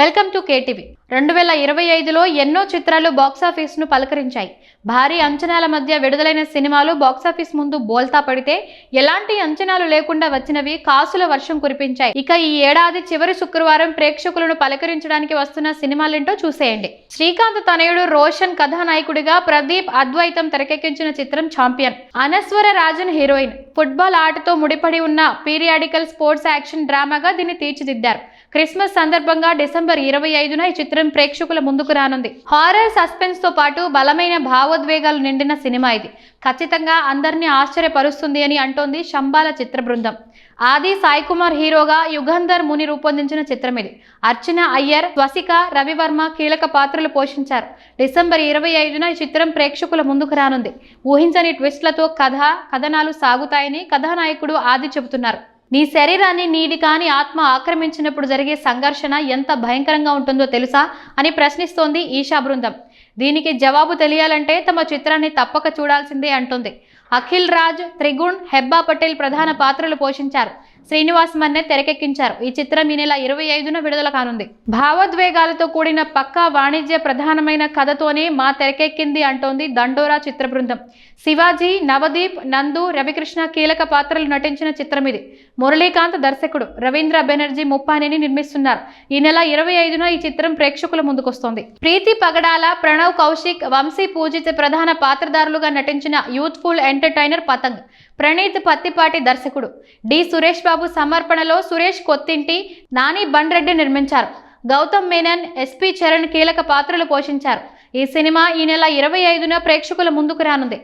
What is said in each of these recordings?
Welcome to KTV. రెండు వేల ఇరవై ఐదులో ఎన్నో చిత్రాలు బాక్సాఫీస్ను పలకరించాయి. భారీ అంచనాల మధ్య విడుదలైన సినిమాలు బాక్సాఫీస్ ముందు బోల్తా పడితే ఎలాంటి అంచనాలు లేకుండా వచ్చినవి కాసుల వర్షం కురిపించాయి. ఇక ఈ ఏడాది చివరి శుక్రవారం ప్రేక్షకులను పలకరించడానికి వస్తున్న సినిమాలేంటో చూసేయండి. శ్రీకాంత్ తనయుడు రోషన్ కథానాయకుడిగా ప్రదీప్ అద్వైతం తెరకెక్కించిన చిత్రం champion. Anaswara Rajan heroine. Football ఆటతో ముడిపడి ఉన్న పీరియాడికల్ స్పోర్ట్స్ యాక్షన్ డ్రామాగా దీన్ని తీర్చిదిద్దారు. క్రిస్మస్ సందర్భంగా డిసెంబర్ ఇరవై ఐదున ఈ చిత్రం ప్రేక్షకుల ముందుకు రానుంది. హారర్ సస్పెన్స్తో పాటు బలమైన భావోద్వేగాలు నిండిన సినిమా ఇది. ఖచ్చితంగా అందరినీ ఆశ్చర్యపరుస్తుంది అని అంటోంది శంబాల చిత్ర బృందం. ఆది సాయి కుమార్ హీరోగా యుగంధర్ ముని రూపొందించిన చిత్రం ఇది. అర్చన అయ్యర్ స్వసిక రవివర్మ కీలక పాత్రలు పోషించారు. డిసెంబర్ ఇరవై ఐదున ఈ చిత్రం ప్రేక్షకుల ముందుకు రానుంది. ఊహించని ట్విస్ట్లతో కథ కథనాలు సాగుతాయని కథానాయకుడు ఆది చెబుతున్నారు. నీ శరీరాన్ని నీది కాని ఆత్మ ఆక్రమించినప్పుడు జరిగే సంఘర్షణ ఎంత భయంకరంగా ఉంటుందో తెలుసా అని ప్రశ్నిస్తోంది ఈషా బృందం. దీనికి జవాబు తెలియాలంటే తమ చిత్రాన్ని తప్పక చూడాల్సిందే అంటుంది. అఖిల్ రాజ్ త్రిగుణ్ హెబ్బా పటేల్ ప్రధాన పాత్రలు పోషించారు. శ్రీనివాస్ మన్నే తెరకెక్కించారు. ఈ చిత్రం ఈ నెల ఇరవై ఐదున విడుదల కానుంది. భావోద్వేగాలతో కూడిన పక్కా వాణిజ్య ప్రధానమైన కథతోనే మా తెరకెక్కింది అంటోంది దండోరా చిత్ర బృందం శివాజీ నవదీప్ నందు రవికృష్ణ కీలక పాత్రలు నటించిన చిత్రం ఇది మురళీకాంత్ దర్శకుడు రవీంద్ర బెనర్జీ ముప్పానిని నిర్మిస్తున్నారు. ఈ నెల ఇరవై ఐదున ఈ చిత్రం ప్రేక్షకుల ముందుకొస్తోంది. ప్రీతి పగడాల ప్రణవ్ కౌశిక్ వంశీ పూజిత ప్రధాన పాత్రధారులుగా నటించిన యూత్ఫుల్ ఎంటర్టైనర్ పతంగ్. ప్రణీత్ పత్తిపాటి దర్శకుడు. డి. సురేష్ బాబు సమర్పణలో సురేష్ కొత్తింటి నాని బండ్రెడ్డి నిర్మించారు. గౌతమ్ మేనన్ ఎస్పి చరణ్ కీలక పాత్రలు పోషించారు. ఈ సినిమా ఈ నెల ఇరవై ఐదున ప్రేక్షకుల ముందుకు రానుంది.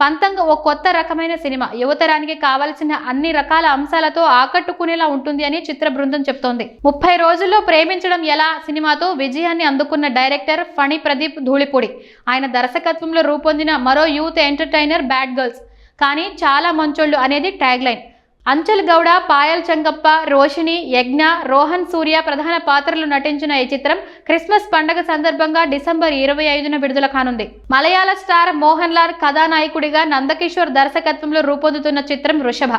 పంతంగ్ ఓ కొత్త రకమైన సినిమా. యువతరానికి కావలసిన అన్ని రకాల అంశాలతో ఆకట్టుకునేలా ఉంటుంది అని చిత్ర బృందం చెప్తోంది. ముప్పై రోజుల్లో ప్రేమించడం ఎలా? సినిమాతో విజయాన్ని అందుకున్న డైరెక్టర్ ఫణి ప్రదీప్ ధూళిపూడి. ఆయన దర్శకత్వంలో రూపొందిన మరో యూత్ ఎంటర్టైనర్ బ్యాడ్ గర్ల్స్. కానీ చాలా మంచోళ్ళు అనేది ట్యాగ్ లైన్ అంచల్ గౌడ పాయల్ చంగప్ప రోషిణి యజ్ఞ రోహన్ సూర్య ప్రధాన పాత్రలు నటించిన ఈ చిత్రం క్రిస్మస్ పండగ సందర్భంగా డిసెంబర్ ఇరవై ఐదున విడుదల కానుంది. మలయాళ స్టార్ మోహన్ లాల్ కథానాయకుడిగా నందకిషోర్ దర్శకత్వంలో రూపొందుతున్న చిత్రం వృషభ.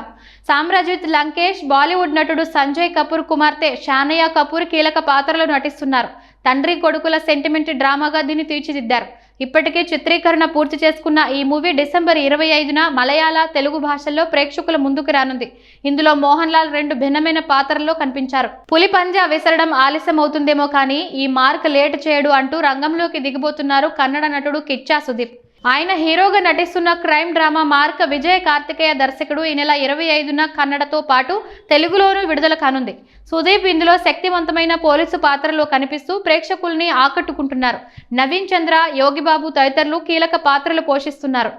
సామ్రాజిత్ లంకేష్ బాలీవుడ్ నటుడు సంజయ్ కపూర్ కుమార్తె షానయ్య కపూర్ కీలక పాత్రలు నటిస్తున్నారు. తండ్రి కొడుకుల సెంటిమెంట్ డ్రామాగా దీన్ని తీర్చిదిద్దారు. ఇప్పటికే చిత్రీకరణ పూర్తి చేసుకున్న ఈ మూవీ డిసెంబర్ ఇరవై ఐదున మలయాళ తెలుగు భాషల్లో ప్రేక్షకుల ముందుకు రానుంది. ఇందులో మోహన్ లాల్ రెండు భిన్నమైన పాత్రల్లో కనిపించారు. పులి పంజా విసరడం ఆలస్యం అవుతుందేమో కానీ ఈ మార్క్ లేట్ చేయడు అంటూ రంగంలోకి దిగిపోతున్నారు కన్నడ నటుడు కిచ్చా సుదీప్. ఆయన హీరోగా నటిస్తున్న crime drama mark Vijay Karthikeya దర్శకుడు ఈ నెల ఇరవై ఐదున కన్నడతో పాటు తెలుగులోనూ విడుదల కానుంది. సుదీప్ ఇందులో శక్తివంతమైన పోలీసు పాత్రలో కనిపిస్తూ ప్రేక్షకుల్ని ఆకట్టుకుంటున్నారు. నవీన్ చంద్ర యోగిబాబు తదితరులు కీలక పాత్రలు పోషిస్తున్నారు.